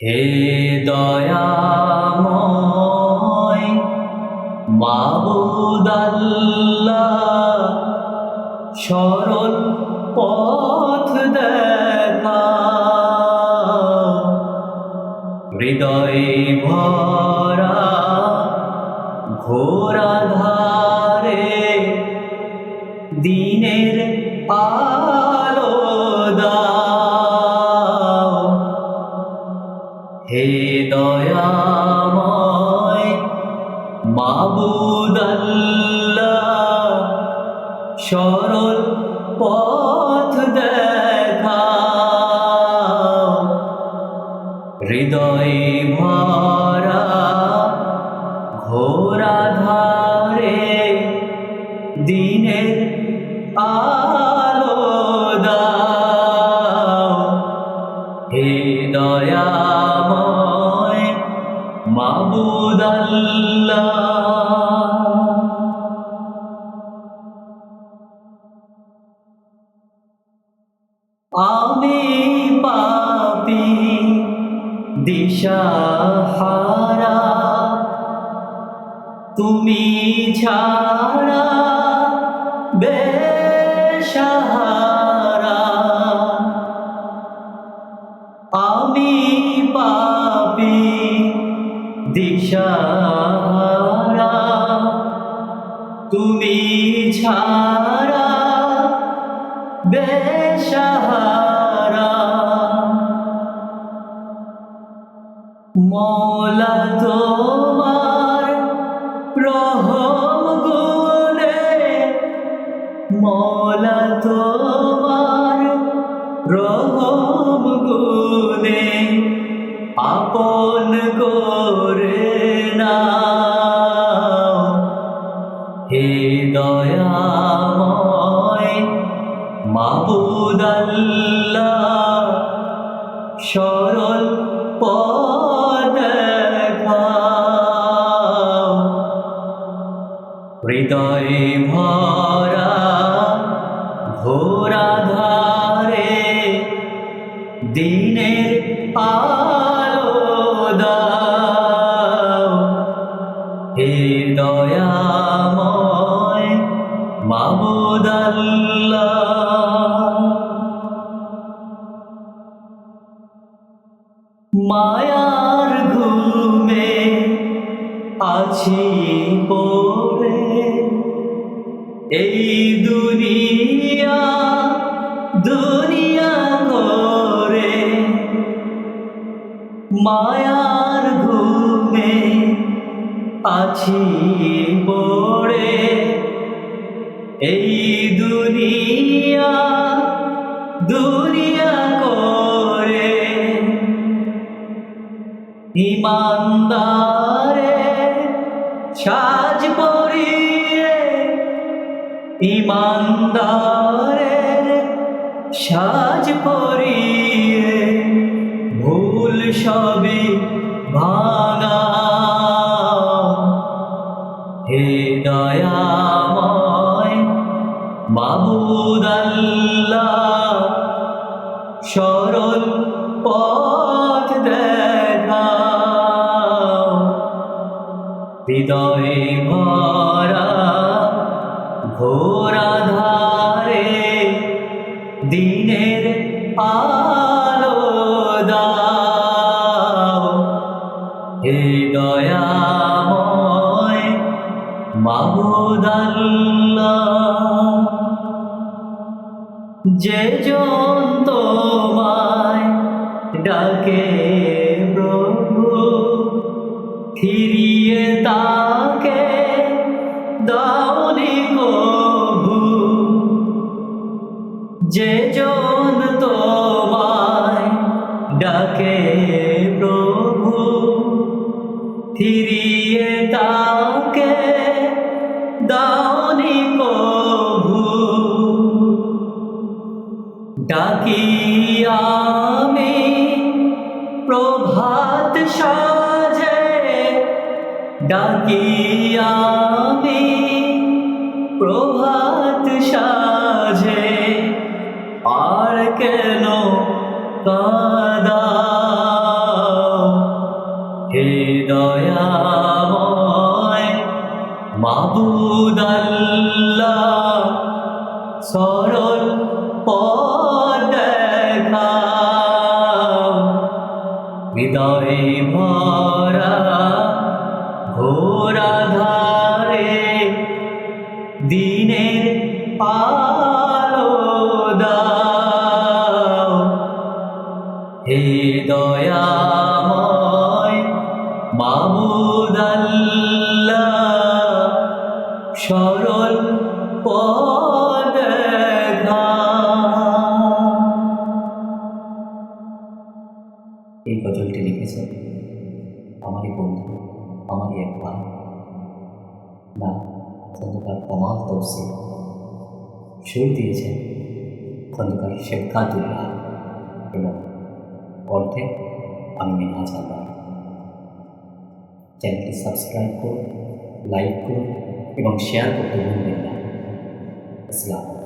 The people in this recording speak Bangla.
হে দয়াময় মাবুদাল্লাহ সরল পথ দেখা। হৃদয়ে ভরা ঘোরা ধারে দিনের আলো মাবুদাল্লাহ সরল পথ দেখাও। হৃদয়ে ভরা ঘোরা ধারে দিনের আলো দাও। হে দয়াময় মাবুদাল্লাহ আমি পাপি দিশাহারা। তুমি ছাড়া বেসাহারা আমি পাপি দিশাহারা। তুমি ছাড়া বেসাহারা মৌলা তোমার রহম গুনে মৌলা তোমার রহম গুনে আপন করে নাও। হে দয়াময় মাবুদাল্লাহ সরল পদ হৃদয়ে ভরা মায়ার ঘুমে আছি পড়ে। এই দুনিয়া দুনিয়া করে মায়ার ঘুমে আছি পড়ে। এই দুনিয়া দুনিয়া ইমানদারে সাজ পরিয়ে ইমানদারের সাজ পরিয়ে ভুল সবই ভাঙা হে দয়াময় মাবুদাল্লাহ দয়াময় মাবুদাল্লাহ যে জন তোমায় ডাকে প্রভু, ফিরিয়ে তাকে দাওনি কভু। যে জন তোমায় ডাকে ডাকি আমি প্রভাত সাজে ডাকি আমি প্রভাত সাজে। আর কেন কাদাও? হে দয়াময় মাবুদ আল্লাহ, সরল পথ হৃদয়ে ভরা ঘোরা ধারে দিনের আলো দাও হে দয়াময় মাবুদ আল্লাহ সরল পদ আমারই বন্ধু আমারই এক ভাই না খন্দকার কমাল তফসিল সুর দিয়েছেন খন্দকার শেখ কাদুল্লাহ এবং কণ্ঠে আমি মিনহাজ আল্লাহ চ্যানেলটি সাবস্ক্রাইব করুন লাইক করুন এবং শেয়ার করতে ভুলবেন না আসসালামু আলাইকুম